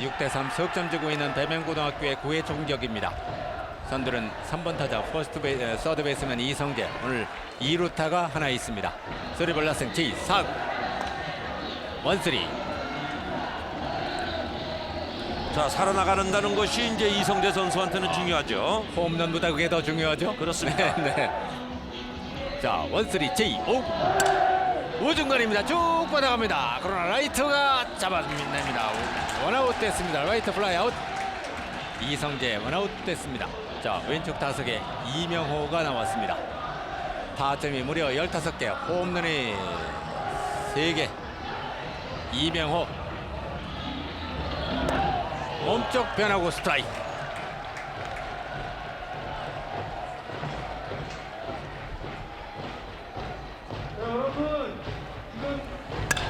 6대3 석점 주고 있는 대명고등학교의 9회 총격입니다. 선두는 3번 타자 퍼스트 베, 에, 서드 베이스맨 이성재 오늘 2루타가 하나 있습니다. 소리볼라승 제4구 원쓰리 자 살아나가는다는 것이 이제 이성재 선수한테는 중요하죠. 홈런보다 그게 더 중요하죠? 그렇습니다. 네, 네. 자 원쓰리 제5 우중간입니다. 쭉 뻗어갑니다. 그러나 라이트가 잡아냅니다. 원아웃 됐습니다. 라이트 플라이 아웃 이성재 원아웃 됐습니다. 자 왼쪽 타석에 이명호가 나왔습니다. 타점이 무려 15개 홈런이 3개 이명호 몸쪽 변하고 스트라이크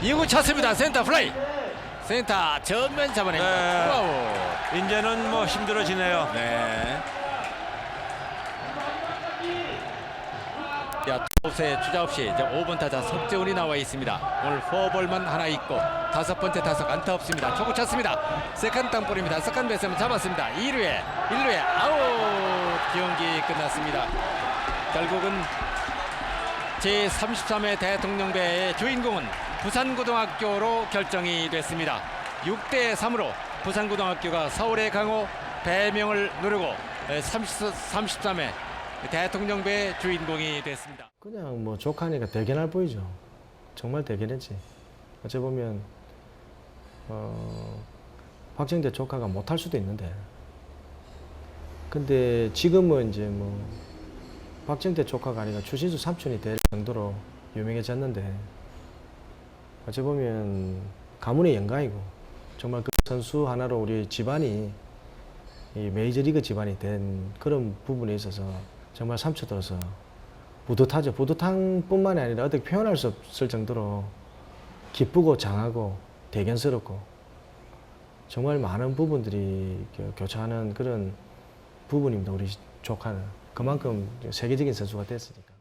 2구 쳤습니다. 센터 플레이. 센터 전면 잡아냅니다. 네. 와우. 이제는 뭐 힘들어지네요. 네. 자, 토스의 주자 없이 이제 5번 타자 석재훈이 나와 있습니다. 오늘 포볼만 하나 있고 다섯 번째 타석 안타 없습니다. 초구 쳤습니다. 세컨 땅볼입니다. 세컨 베이스만 잡았습니다. 2루에 1루에 아웃 경기 끝났습니다. 결국은 제 33회 대통령배의 주인공은 부산고등학교로 결정이 됐습니다. 6대 3으로 부산고등학교가 서울의 강호 배명을 누르고 30, 33회 대통령배의 주인공이 됐습니다. 그냥 뭐 족하니까 대견할 보이죠. 정말 대견했지. 어찌 보면 어, 박정대 조카가 못할 수도 있는데. 근데 지금은 이제 뭐 박정대 조카가 아니라 추신수 삼촌이 될 정도로 유명해졌는데 어찌 보면 가문의 영광이고 정말 그 선수 하나로 우리 집안이 이 메이저리그 집안이 된 그런 부분에 있어서 정말 삼촌으로서 뿌듯하죠. 뿌듯한 뿐만이 아니라 어떻게 표현할 수 없을 정도로 기쁘고 장하고 대견스럽고 정말 많은 부분들이 교- 교차하는 그런 부분입니다. 우리 조카는 그만큼 세계적인 선수가 됐으니까.